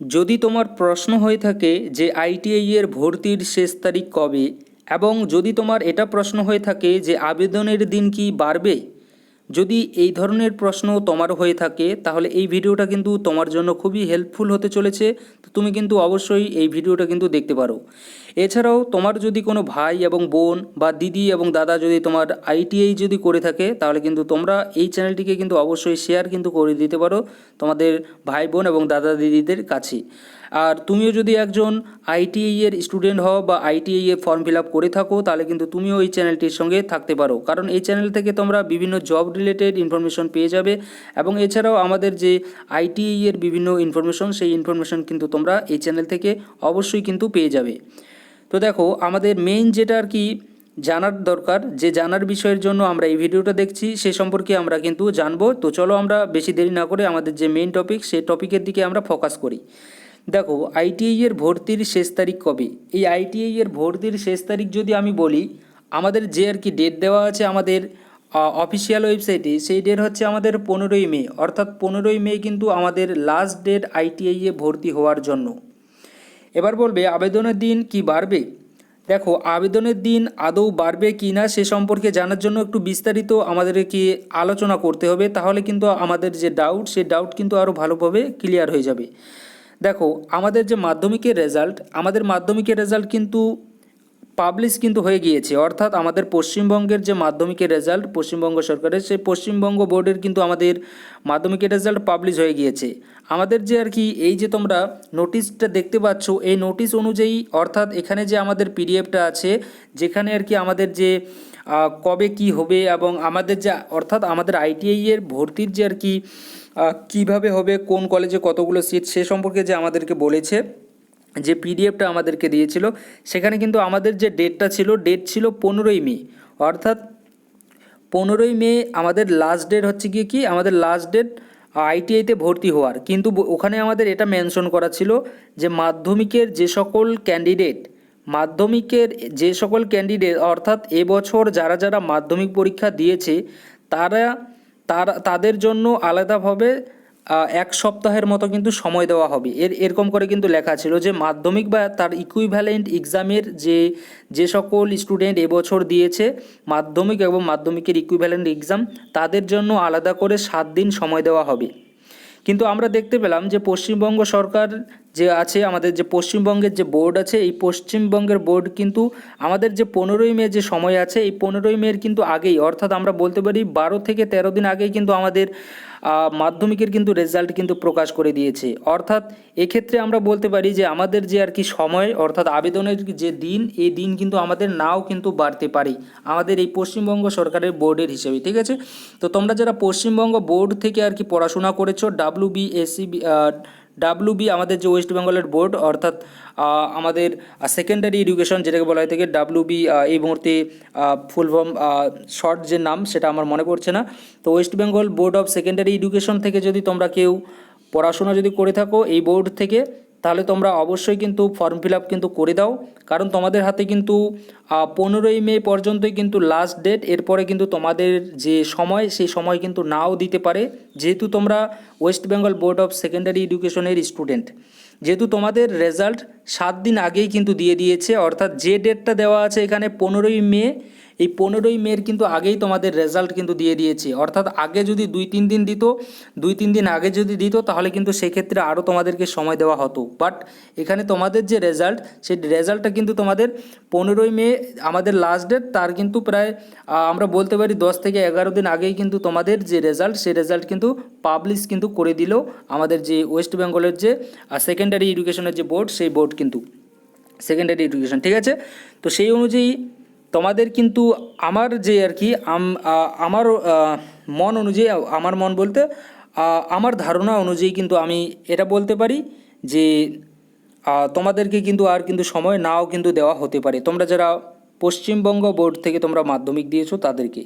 যদি তোমার প্রশ্ন হয়ে থাকে যে আইটিআই এর ভর্তির শেষ তারিখ কবে এবং যদি তোমার এটা প্রশ্ন হয়ে থাকে যে আবেদনের দিন কি বাড়বে যদি এই ধরনের প্রশ্ন তোমার হয়ে থাকে, তাহলে এই ভিডিওটা কিন্তু তোমার জন্য খুবই হেল্পফুল হতে চলেছে। তো তুমি কিন্তু অবশ্যই এই ভিডিওটা কিন্তু দেখতে পারো। এছাড়াও তোমার যদি কোনো ভাই এবং বোন বা দিদি এবং দাদা যদি তোমার আইটিআই যদি করে থাকে, তাহলে কিন্তু তোমরা এই চ্যানেলটিকে কিন্তু অবশ্যই শেয়ার কিন্তু করে দিতে পারো তোমাদের ভাই বোন এবং দাদা দিদিদের কাছে। আর তুমিও যদি একজন আইটিআই এর স্টুডেন্ট হও বা আইটিআই এর ফর্ম ফিল আপ করে থাকো, তাহলে কিন্তু তুমিও এই চ্যানেলটির সঙ্গে থাকতে পারো। কারণ এই চ্যানেল থেকে তোমরা বিভিন্ন জব রিলেটেড ইনফরমেশন পেয়ে যাবে। এবং এছাড়াও আমাদের যে আইটিআই এর বিভিন্ন ইনফরমেশন সেই ইনফরমেশন কিন্তু তোমরা এই চ্যানেল থেকে অবশ্যই কিন্তু পেয়ে যাবে। তো দেখো, আমাদের মেইন যেটা আর কি জানার দরকার, যে জানার বিষয়ের জন্য আমরা এই ভিডিওটা দেখছি, সে সম্পর্কে আমরা কিন্তু জানব। তো চলো আমরা বেশি দেরি না করে আমাদের যে মেইন টপিক সেই টপিকের দিকে আমরা ফোকাস করি। দেখো আইটিআই এর ভর্তির শেষ তারিখ কবে? এই আইটিআই এর ভর্তির শেষ তারিখ যদি আমি বলি, আমাদের যে আর কি ডেট দেওয়া আছে আমাদের অফিসিয়াল ওয়েবসাইটে সেই ডেট হচ্ছে আমাদের পনেরোই মে, অর্থাৎ পনেরোই মে কিন্তু আমাদের লাস্ট ডেট আইটিআইয়ে ভর্তি হওয়ার জন্য। এবার বলবে, আবেদনের দিন কি বাড়বে? দেখো, আবেদনের দিন আদৌ বাড়বে কি না সে সম্পর্কে জানার জন্য একটু বিস্তারিত আমাদেরকে আলোচনা করতে হবে, তাহলে কিন্তু আমাদের যে ডাউট সেই ডাউট কিন্তু আরও ভালোভাবে ক্লিয়ার হয়ে যাবে। দেখো, আমাদের যে মাধ্যমিকের রেজাল্ট আমাদের মাধ্যমিকের রেজাল্ট কিন্তু পাবলিশ কিন্তু হয়ে গিয়েছে। অর্থাৎ আমাদের পশ্চিমবঙ্গের যে মাধ্যমিকের রেজাল্ট পশ্চিমবঙ্গ সরকারের সেই পশ্চিমবঙ্গ বোর্ডের কিন্তু আমাদের মাধ্যমিকের রেজাল্ট পাবলিশ হয়ে গিয়েছে। আমাদের যে আর কি, এই যে তোমরা নোটিশটা দেখতে পাচ্ছ, এই নোটিশ অনুযায়ী অর্থাৎ এখানে যে আমাদের পিডিএফটা আছে, যেখানে আর কি আমাদের যে কবে কি হবে এবং আমাদের যে, অর্থাৎ আমাদের আইটিআই এর ভর্তির যে আর কি কীভাবে হবে, কোন কলেজে কতগুলো সিট সে সম্পর্কে যে আমাদেরকে বলেছে যে পিডিএফটা আমাদেরকে দিয়েছিল, সেখানে কিন্তু আমাদের যে ডেটটা ছিল ডেট ছিল পনেরোই মে। অর্থাৎ পনেরোই মে আমাদের লাস্ট ডেট হচ্ছে গিয়ে কি? আমাদের লাস্ট ডেট আইটিআইতে ভর্তি হওয়ার। কিন্তু ওখানে আমাদের এটা মেনশন করা ছিল যে মাধ্যমিকের যে সকল ক্যান্ডিডেট মাধ্যমিকের যে সকল ক্যান্ডিডেট অর্থাৎ এবছর যারা যারা মাধ্যমিক পরীক্ষা দিয়েছে, তারা তারা, তাদের জন্য আলাদাভাবে এক সপ্তাহের মতো কিন্তু সময় দেওয়া হবে। এর, এরকম করে কিন্তু লেখা ছিল যে মাধ্যমিক বা তার ইকুইভ্যালেন্ট এক্সামের যে যে সকল স্টুডেন্ট এবছর দিয়েছে মাধ্যমিক এবং মাধ্যমিকের ইকুইভ্যালেন্ট এক্সাম তাদের জন্য আলাদা করে সাত দিন সময় দেওয়া হবে। কিন্তু আমরা দেখতে পেলাম যে পশ্চিমবঙ্গ সরকার যে আছে, আমাদের যে পশ্চিমবঙ্গের যে বোর্ড আছে, এই পশ্চিমবঙ্গের বোর্ড কিন্তু আমাদের যে পনেরোই মে যে সময় আছে, এই পনেরোই মের কিন্তু আগেই, অর্থাৎ আমরা বলতে পারি বারো থেকে তেরো দিন আগেই কিন্তু আমাদের মাধ্যমিকের কিন্তু রেজাল্ট কিন্তু প্রকাশ করে দিয়েছে। অর্থাৎ এক্ষেত্রে আমরা বলতে পারি যে আমাদের যে আর কি সময়, অর্থাৎ আবেদনের যে দিন, এই দিন কিন্তু আমাদের নাও কিন্তু বাড়তে পারে। আমাদের এই পশ্চিমবঙ্গ সরকারের বোর্ডের হিসেবে, ঠিক আছে? তো তোমরা যারা পশ্চিমবঙ্গ বোর্ড থেকে আর কি পড়াশোনা করেছ W B SC W B আমাদের যে ওয়েস্ট বেঙ্গলের বোর্ড অর্থাৎ আমাদের সেকেন্ডারি এডুকেশন যেটাকে বলা হয় থেকে ডাব্লু বি এই মুহূর্তে ফুল ফর্ম শর্ট যে নাম সেটা আমার মনে পড়ছে না। তো west Bengal board of secondary education থেকে যদি তোমরা কেউ পড়াশোনা যদি করে থাকো এই বোর্ড থেকে তাহলে তোমরা অবশ্যই কিন্তু ফর্ম ফিল আপ কিন্তু করে দাও। কারণ তোমাদের হাতে কিন্তু পনেরোই মে পর্যন্তই কিন্তু লাস্ট ডেট এরপরে কিন্তু তোমাদের যে সময়, সেই সময় কিন্তু নাও দিতে পারে। যেহেতু তোমরা west Bengal board of secondary এডুকেশনের স্টুডেন্ট যেহেতু তোমাদের রেজাল্ট সাত দিন আগেই কিন্তু দিয়ে দিয়েছে, অর্থাৎ যে ডেটটা দেওয়া আছে এখানে পনেরোই মে এই পনেরোই মের কিন্তু আগেই তোমাদের রেজাল্ট কিন্তু দিয়ে দিয়েছে। অর্থাৎ আগে যদি দুই তিন দিন দিত, দুই তিন দিন আগে যদি দিত, তাহলে কিন্তু সেক্ষেত্রে আরও তোমাদেরকে সময় দেওয়া হতো। বাট এখানে তোমাদের যে রেজাল্ট সেই রেজাল্টটা কিন্তু তোমাদের পনেরোই মে, আমাদের লাস্ট ডেট তার কিন্তু প্রায় আমরা বলতে পারি দশ থেকে এগারো দিন আগেই কিন্তু তোমাদের যে রেজাল্ট সেই রেজাল্ট কিন্তু পাবলিশ কিন্তু করে দিল আমাদের যে ওয়েস্ট বেঙ্গলের যে সেকেন্ডারি এডুকেশনের যে বোর্ড সেই বোর্ড কিন্তু। সেকেন্ডারি এডুকেশন ঠিক আছে? তো সেই অনুযায়ী তোমাদের কিন্তু আমার যে আর কি আমার মন অনুযায়ী, আমার মন বলতে আমার ধারণা অনুযায়ী কিন্তু আমি এটা বলতে পারি যে তোমাদেরকে কিন্তু আর কিন্তু সময় নাও কিন্তু দেওয়া হতে পারে। তোমরা যারা পশ্চিমবঙ্গ বোর্ড থেকে তোমরা মাধ্যমিক দিয়েছ তাদেরকে।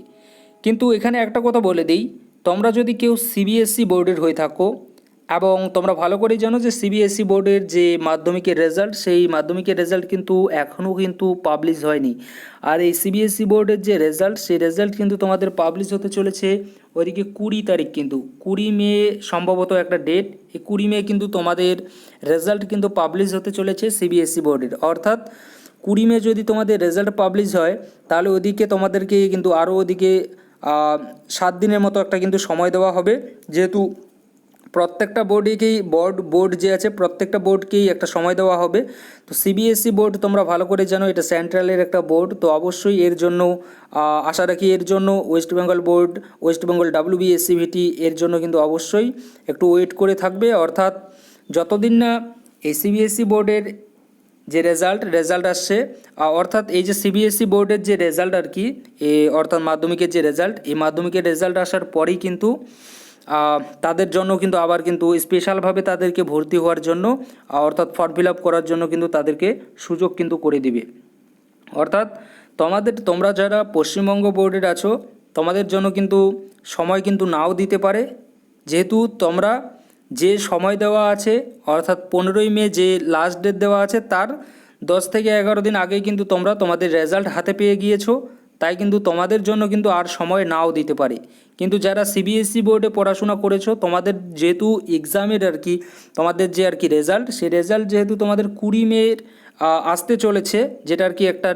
কিন্তু এখানে একটা কথা বলে দিই, তোমরা যদি কেউ সিবিএসসি বোর্ডের হয়ে থাকো এবং তোমরা ভালো করেই জানো যে সিবিএসই বোর্ডের যে মাধ্যমিকের রেজাল্ট সেই মাধ্যমিকের রেজাল্ট কিন্তু এখনও কিন্তু পাবলিশ হয়নি। আর এই সিবিএসই বোর্ডের যে রেজাল্ট সেই রেজাল্ট কিন্তু তোমাদের পাবলিশ হতে চলেছে ওইদিকে কুড়ি তারিখ কিন্তু। কুড়ি মে সম্ভবত একটা ডেট এই কুড়ি মে কিন্তু তোমাদের রেজাল্ট কিন্তু পাবলিশ হতে চলেছে সিবিএসই বোর্ডের। অর্থাৎ কুড়ি মে যদি তোমাদের রেজাল্ট পাবলিশ হয়, তাহলে ওদিকে তোমাদেরকে কিন্তু আরও ওদিকে সাত দিনের মতো একটা কিন্তু সময় দেওয়া হবে। যেহেতু প্রত্যেকটা বোর্ডেকেই বোর্ড বোর্ড যে আছে, প্রত্যেকটা বোর্ডকেই একটা সময় দেওয়া হবে। তো সিবিএসসি বোর্ড তোমরা ভালো করে জানো, এটা সেন্ট্রালের একটা বোর্ড। তো অবশ্যই এর জন্য আশা রাখি এর জন্য West Bengal board West Bengal WBSCVT এর জন্য কিন্তু অবশ্যই একটু ওয়েট করে থাকবে। অর্থাৎ যতদিন না এই সিবিএসসি বোর্ডের যে রেজাল্ট রেজাল্ট আসছে অর্থাৎ এই যে সিবিএসসি বোর্ডের যে রেজাল্ট আর কি, এ অর্থাৎ মাধ্যমিকের যে রেজাল্ট এই মাধ্যমিকের রেজাল্ট আসার পরেই কিন্তু তাদের জন্য কিন্তু আবার কিন্তু স্পেশালভাবে তাদেরকে ভর্তি হওয়ার জন্য অর্থাৎ ফর্ম ফিল আপ করার জন্য কিন্তু তাদেরকে সুযোগ কিন্তু করে দিবে। অর্থাৎ তোমাদের, তোমরা যারা পশ্চিমবঙ্গ বোর্ডের আছো, তোমাদের জন্য কিন্তু সময় কিন্তু নাও দিতে পারে। যেহেতু তোমরা যে সময় দেওয়া আছে, অর্থাৎ পনেরোই মে যে লাস্ট ডেট দেওয়া আছে, তার দশ থেকে এগারো দিন আগে কিন্তু তোমরা তোমাদের রেজাল্ট হাতে পেয়ে গিয়েছো। তাই কিন্তু তোমাদের জন্য কিন্তু আর সময় নাও দিতে পারে। কিন্তু যারা সিবিএসসি বোর্ডে পড়াশোনা করেছ তোমাদের যেহেতু এক্সামের আর কি তোমাদের যে আর কি রেজাল্ট সেই রেজাল্ট যেহেতু তোমাদের কুড়ি আহ, আসতে চলেছে যেটা আর কি একটা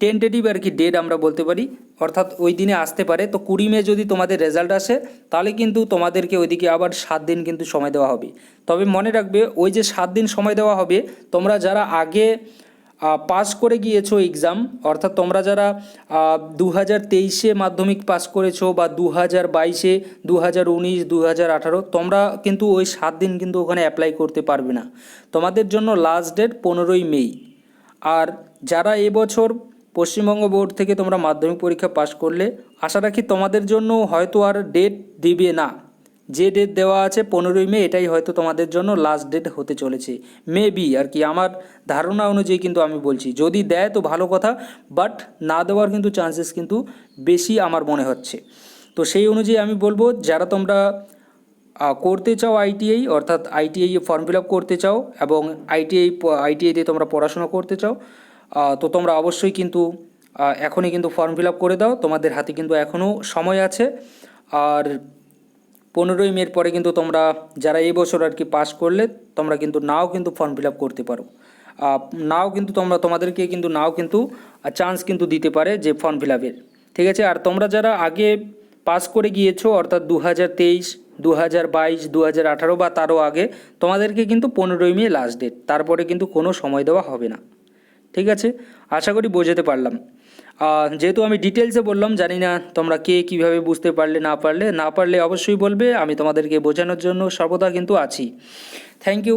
টেন্টেটিভ আর কি ডেট আমরা বলতে পারি অর্থাৎ ওই দিনে আসতে পারে। তো কুড়ি মে যদি তোমাদের রেজাল্ট আসে তাহলে কিন্তু তোমাদেরকে ওইদিকে আবার সাত দিন কিন্তু সময় দেওয়া হবে। তবে মনে রাখবে ওই যে সাত দিন সময় দেওয়া হবে তোমরা যারা আগে পাস করে গিয়েছো এক্সাম অর্থাৎ তোমরা যারা দু হাজার তেইশে মাধ্যমিক পাস করেছ বা দু হাজার বাইশে দু হাজার উনিশ দু হাজার আঠারো, তোমরা কিন্তু ওই সাত দিন কিন্তু ওখানে অ্যাপ্লাই করতে পারবে না। তোমাদের জন্য লাস্ট ডেট পনেরোই মেই। আর যারা এবছর পশ্চিমবঙ্গ বোর্ড থেকে তোমরা মাধ্যমিক পরীক্ষা পাশ করলে, আশা রাখি তোমাদের জন্য হয়তো আর ডেট দিবে না। যে ডেট দেওয়া আছে পনেরোই মে, এটাই হয়তো তোমাদের জন্য লাস্ট ডেট হতে চলেছে। মে বি আর কি, আমার ধারণা অনুযায়ী কিন্তু আমি বলছি। যদি দেয় তো ভালো কথা বাট না দেওয়ার কিন্তু চান্সেস কিন্তু বেশি আমার মনে হচ্ছে। তো সেই অনুযায়ী আমি বলব, যারা তোমরা করতে চাও আইটিআই অর্থাৎ আইটিআই ফর্ম ফিল আপ করতে চাও এবং আইটিআই আইটিআইতে তোমরা পড়াশোনা করতে চাও তো তোমরা অবশ্যই কিন্তু এখনই কিন্তু ফর্ম ফিল আপ করে দাও। তোমাদের হাতে কিন্তু এখনও সময় আছে। আর পনেরোই মের পরে কিন্তু তোমরা যারা এই বছর আর কি পাস করলে, তোমরা কিন্তু নাও কিন্তু ফর্ম ফিল আপ করতে পারো। নাও কিন্তু তোমরা, তোমাদেরকে কিন্তু নাও কিন্তু চান্স কিন্তু দিতে পারে যে ফর্ম ফিল আপের ঠিক আছে? আর তোমরা যারা আগে পাস করে গিয়েছো, অর্থাৎ দু হাজার তেইশ দু হাজার বাইশ দু হাজার আঠারো বা তারও আগে, তোমাদেরকে কিন্তু পনেরোই মে লাস্ট ডেট তারপরে কিন্তু কোনো সময় দেওয়া হবে না। ঠিক আছে? আশা করি বোঝাতে পারলাম। যেহেতু আমি ডিটেলসে বললাম, জানি না তোমরা কে কীভাবে বুঝতে পারলে, না পারলে না পারলে অবশ্যই বলবে, আমি তোমাদেরকে বোঝানোর জন্য সর্বদা কিন্তু আছি। Thank you